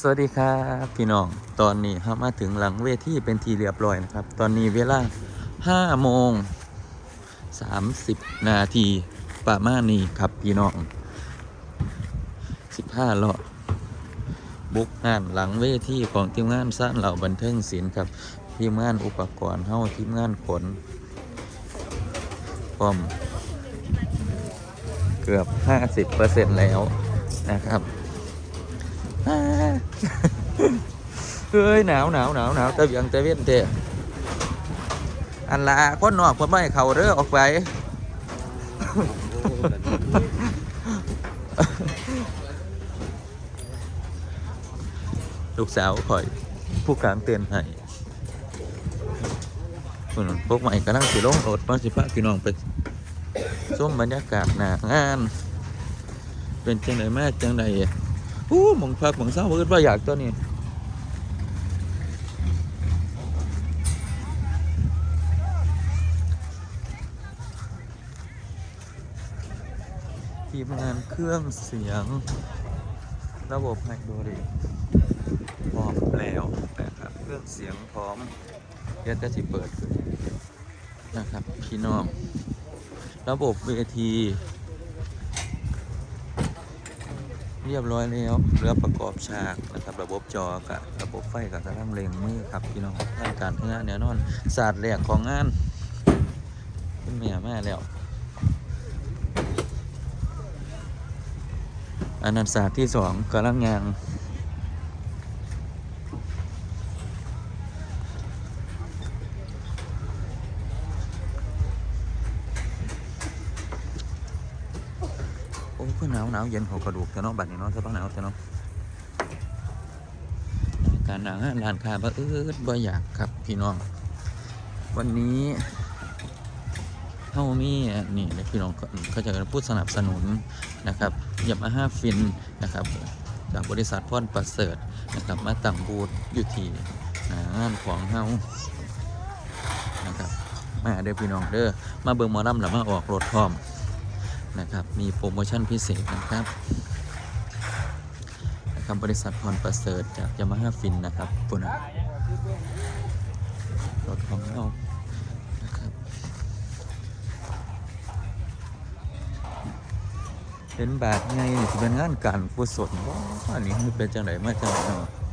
สวัสดีครับพี่น้อง ตอนนี้เรามาถึงหลังเวทีเป็นทีเรียบร้อยนะครับ ตอนนี้เวลา5โมง30 นาทีประมาณนี้ครับพี่น้อง 15รอบบุกงานหลังเวทีของทีมงานสร้างเหล่าบันเทิงศิลป์ครับทีมงานอุปกรณ์เฮาทีมงานขนพร้อมเกือบ 50%แล้วนะครับ เฮ้ยหนาวหนาวหนาวหนาวตะเบียงตะเวียนเตะอันละคนนอกคนไม่ให้เขาเด้อออกไปลูกสาวคอย ผู้กลางเตือนให้พุ่นพวกใหม่กำลังสิลงรถมาสิพาพี่น้องไปส้มบรรยากาศหนางาน เป็นจังไดแม่จังได อู้หมองพักหมองเศร้าเพิ่นว่าอยากตัวนี้ทีมงานเครื่องเสียง ระบบไฮโดรลิกพร้อมแล้วนะครับเครื่องเสียงพร้อมเดี๋ยวจะสิเปิดนนะครับ พี่น้อง ระบบเวที เรียบร้อยแล้วเรือประกอบฉากนะครับระบบจอกับระบบไฟกับกระทั่งเร่งมือครับพี่น้องรานการงานเน่นอนศาสตร์แรกของงานเป็นเมียแม่แล้วอันนั้นศาสตร์ที่สองกำลังงานโอ้ยก็หนาวเย็นหัวกระดูกแต่เนาะบัดนี้เนาะจะต้องหนาวแต่เนาะการหนาวงานร้านค้าบ่เอิดบ่อยากครับพี่น้อง วันนี้เฮามีนี่นะพี่น้องเขาจะพูดสนับสนุนนะครับยามาฮ่าฟินนะครับจากบริษัทพ่อนประเสริฐนะครับมาตั้งบูธอยู่ที่งานของเฮานะครับมาเด้อพี่น้องเด้อมาเบิ่งมอลำหรือมาออกรถพร้อม นะครับ มีโปรโมชั่นพิเศษนะครับนะครับบริษัทพรประเสริฐจากยามาฮ่าฟินนะครับปุ่นรถของเรานะครับเป็นบาทไงนี่เป็นงานการกุศลบ่อันนี้มันเป็นจังไดมาจังไดเน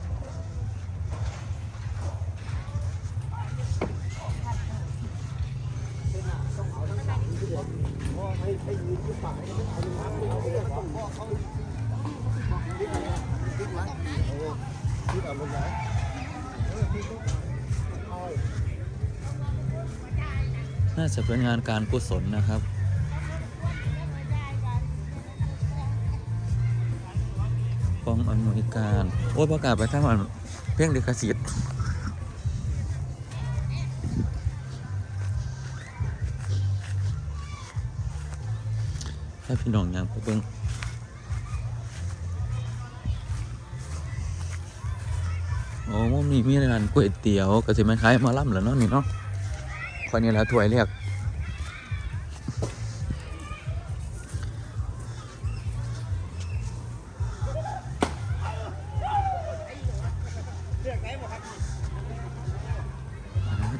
น่าจะเป็นงานการกุศลนะครับ กองอำนวยการ โอ้ยประกาศไปทั้งวันเพ่งเดคสิทธิ์ให้พี่น้องยังไปเบิ่งโอ้มุมนี้มีร้านก๋วยเตี๋ยวก็สิแม่นขายมาล่ำแหล้วเนาะนี่เนาะ คนนี้แหละถวยเรียก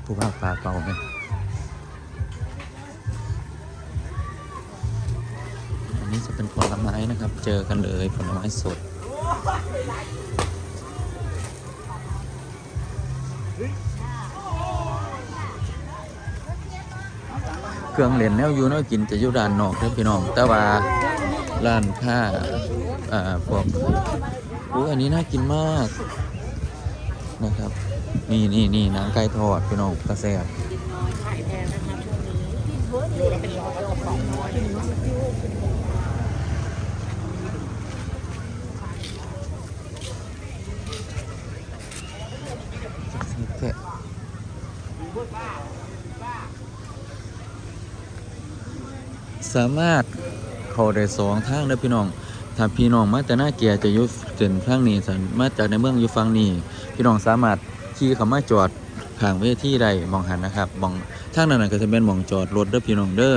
ผู้ว่าปลาเป่าไหมอันนี้จะเป็นผลไม้นะครับ เจอกันเลยผลไม้สด เครื่องเล่นแนวอยูเนอกินจะอยู่ด้านนอกเด้อพี่น้อง แต่ว่าร้านค้าอ่าพวกอู้อันนี้น่ากินมากนะครับ นี่นี่นี่หนังไก่ทอดพี่น้องกระแซบ ขายแพงนะคะช่วงนี้ดูแล้วเป็นร้อยกับสองร้อย แค่ สามารถเข้าได้สองทางนะพี่น้อง ถ้าพี่น้องมาจากหน้าเกียร์จะยุเส้นทางนี้สันมาจากในเมืองอยู่ฝั่งนี้ พี่น้องสามารถขี่เข้ามาจอดข้างเวทีได้มองหันนะครับมองทางนั้นก็จะเป็นมองจอดรถเด้อพี่น้องเด้อ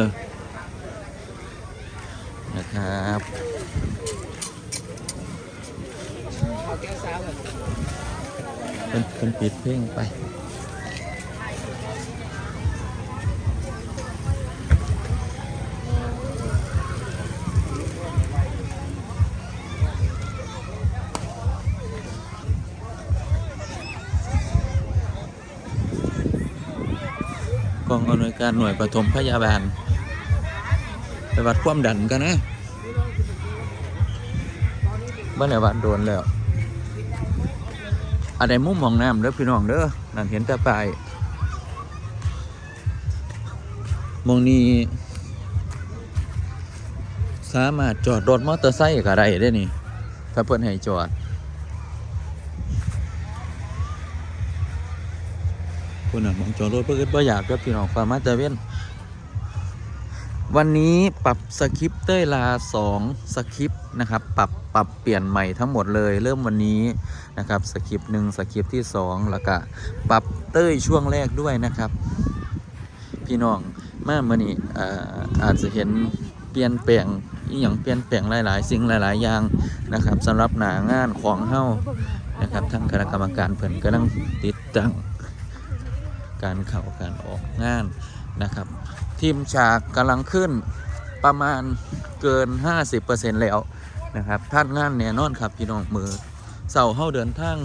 นะครับแกงสาวแบบเป็นเป็นปิดเพลงไป องอำนวยการหน่วยปฐมพยาบาลไปวัดความดันกันนะบ้านไหนวัดโดนแล้วอะไรมุมมองน้ำเด้อพี่น้องเด้อนั่นเห็นแต่ปลายมองนี้สามารถจอดรถมอเตอร์ไซค์ก็ได้ได้นี่ ถ้าเพิ่นให้จอด คุณน่ะมองจอดรถเพิ่อนบ่อยากเด้อพี่น้องฟาร์มาตะเว้นวันนี้ปรับสคริปต์เต้ยลา2สคริปต์นะครับปรับปรับเปลี่ยนใหม่ทั้งหมดเลย เริ่มวันนี้นะครับสคริปต์หนึ่งสคริปต์ที่2แล้วก็ปรับเต้ยช่วงแรกด้วยนะครับ พี่น้องมาเมื่อนี้อาจจะเห็นเปลี่ยนแปลงอีหยังเปลี่ยนแปลงหลาย ๆ สิ่งหลาย ๆ อย่างนะครับสำหรับหนางานของเฮ้านะครับทั้งคณะกรรมการเพิ่นก็ต้องติดตั้ง การเข้าการออกงานนะครับ ทีมฉากกำลังขึ้นประมาณเกิน 50%แล้วนะครับท่านงานแน่นอนครับพี่น้องมือเสาเฮาเดินทาง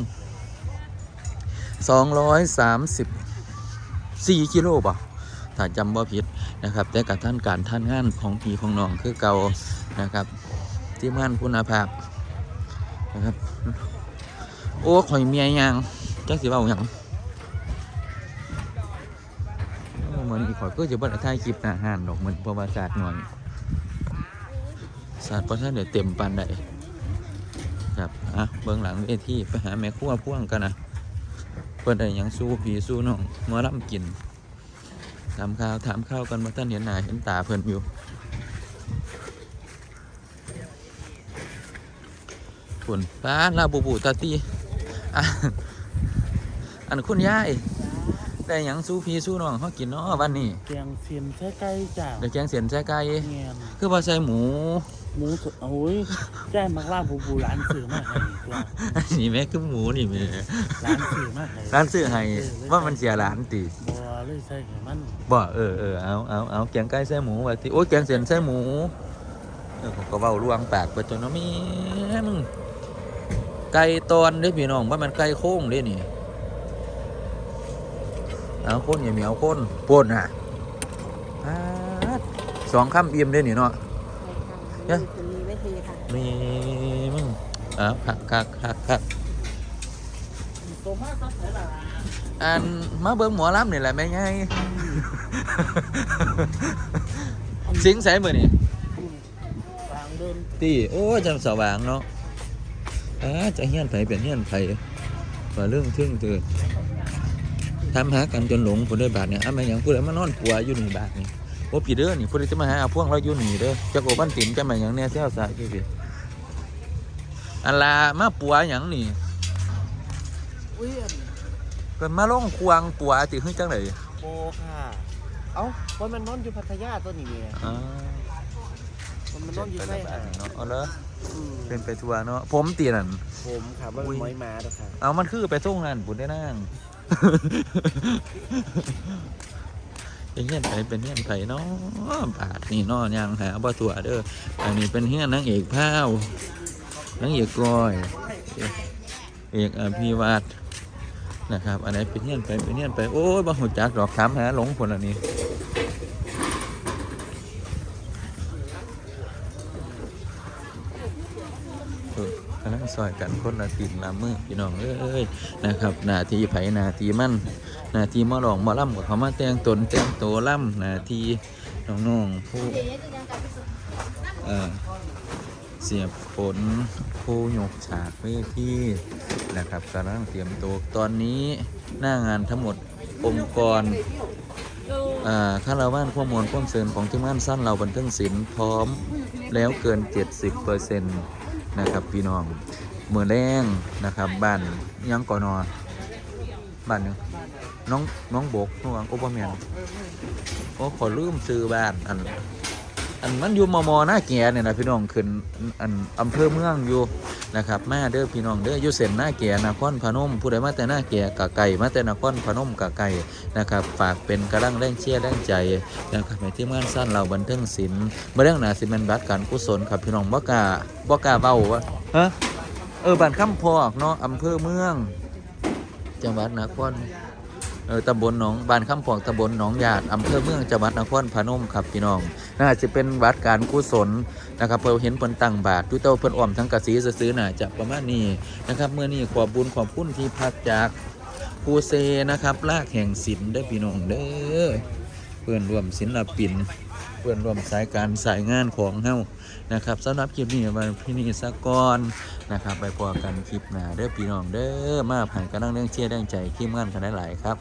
234กิโลป่ถ้าจำบ่ผิดนะครับ แต่กับท่านการท่านงานของพี่ของน้องคือเก่านะครับ ทีมงานคุณภาพนะครับ โอ้ข่อยเมียยังจักสิเว้าหยัง เหมือนอีก ข่อยก็จะบ่ได้ายคลิปหน้าห้านดอกเหมือนประวัติศาสตร์หน่อยศาสตร์เพราะท่านเดี๋ยวเต็มปานใดครับอะเบื้องหลังเวทีไปหาแม่ครัวพ่วงกันนะเพิ่นได้ยังสู้ผีสู้น้องมาล่ำกินถามข่าวถามข้าวกันมาท่านเห็นหน้าเห็นตาเพิ่อนอยู่คุณป้าลาบูบูตาตีอะอันคุณยาย ได้หยังสู้พี่สู้น้องเขากินเนาะวันนี้แกงเสียมใช้ไก่จ้าได้แกงเสียนใส่ไก่เงียนคือว่าใส่หมูหมูสดโอ้ยแจ้มักล่าบูบูร้านสื่อมาให้ตัวอันนี้แม่คือหมูนี่แม่ร้านสื่อมาให้ร้านซื้อให้ว่ามันเสียร้านติบัวเลยใส่ให้มันบ่เออเออเอาเอาเอาแกงไก่ใส่หมูว่าติโอ้ยแกงเสียนใส่หมูเออผมก็เว้าลวงปากไปจนเนาะแม่มึงไก่ตอนเด้อพี่น้องว่ามันไก่โค้งเด้นี่ เอาคนอย่าเหมียวคนป่นอะป๊าดสองคำอิ่มเด้อนี่เนาะใช่ค่ะมีมีวิธีค่ะมีมึงอะคักคักคักคักตัวมากก็ใส่ละอันมาเบิ่งหมอลำนี่แหละแม่ไงสิงใส่มือนี่ทางเดินตีโอ้ยจังสว่างเนาะอ่าจะเฮียนไผเป็นเฮียนไผว่าเรื่องทึ่งเตือ ทำหากันจนหลงผู้ได้บาทเนี่ยอะแม่หยังผู้ใดมานอนปัวอยู่นี่บาทนี่โอ้พี่เด้อนี่ผู้ใดจะมาหาเอาพวกเราอยู่นี่เด้อจะโกบ้านติ๋มจะมาหยังเนี่ยเสี้ยวสายพี่พี่อันลามาปัวหยังนี่อุ้ยอันเป็นมาลงควงปัวติขึ้นจังไหนโบค่ะ เอ้าว่ามันนอนอยู่พัทยาตัวนี้เนี่ยอ่ามันมันนอนอยู่ใต้หาดเนาะเอาเลยอืมเป็นไปทัวร์เนาะผมตีนั่นผมค่ะว่าอุ้ยม้อยมาด้วยค่ะเอามันคือไปส่งนั่นบุญได้นั่ง เป็นเฮี้ยนไผเป็นเฮี้ยนไผเนาะบาทนี่เนาะยังหาบ่ตัวเด้ออันนี้เป็นเฮี้ยนนางเอกพาวนางเอกก้อย เอกอภิวัตนะครับ อันไหนเป็นเฮี้ยนไปเป็นเฮี้ยนไปโอ้ยบ่หูจักดอกถามหาหลงคนอันนี้ เออ กำลังซอยกันคนละตีนละมือพี่น้องเอ้ยนะครับหน้าที่ไผหน้าที่มั่นหน้าที่มาหลองมาล่ำกับเขามาแต่งตนแต่งโตวล่ำหน้าที่น้องๆผู้เออเสียบฝนผู้ยกฉากเวทีนะครับกำลังเตรียมตัวตอนนี้หน้างานทั้งหมดองค์กรอ่าคาราวานข้อมูลข้อมเสริญของทีมงานสั้นเราบันเทิงศิลป์พร้อมแล้วเกิน 70%นต์ะครับ พี่น้องเมือแรงนะครับบ้านยังก่อนอบ้านนึงน้องน้องบกน้องโอเปอร์แมนโอ้ขอลืมซื้อบ้านอัน อันมันอยู่มมหน้าแก่เนี่ยนะพี่น้องขึ้นอันอำเภอเมืองอยู่นะครับแมาเด้อพี่น้องเด้ออยู่เส้นหน้าแก่นครพนมผู้ใดมาแต่หน้าแก่กะไก่มาแต่นครพนมกะไก่นะครับฝากเป็นกำลังแรงเชียร์แรงใจนะครับในที่งานสั้นเราบันเทิงศิลป์มาเรื่องหนาสิแมันบัตรการกุศลครับพี่น้องบ่กาบ่กาเว้าว่าฮะเออบ้านคำพอกเนาะอำเภอเมือง จังหวัดนคร เออตำบลหนองบ้านคำพอกตำบลหนองหยาดอำเภอเมืองจังหวัดนครพนมครับพี่น้อง น่าจะเป็นวัดการกุศลนะครับเพิ่นเห็นเพิ่นตั้งบาทด้วยเต้าเพิ่นอ้อมทั้งกระสีซื้อๆน่าจะประมาณนี้นะครับเมื่อนี้ขอบุญขอบคุณที่พักจากภูเซนะครับลากแห่งศิลป์เด้พี่น้องเด้อเพื่อนร่วมศิลปิน เพื่อนร่วมสายการสายงานของเฮานะครับสำหรับคลิปนี้วันพี่นี่สะก่อนนะครับไปพอกันคลิปหน้าเด้อพี่น้องเด้อมาผ่านกันนั่งเรื่องเชียร์เรื่องใจคลิปงานกันได้หลายครับ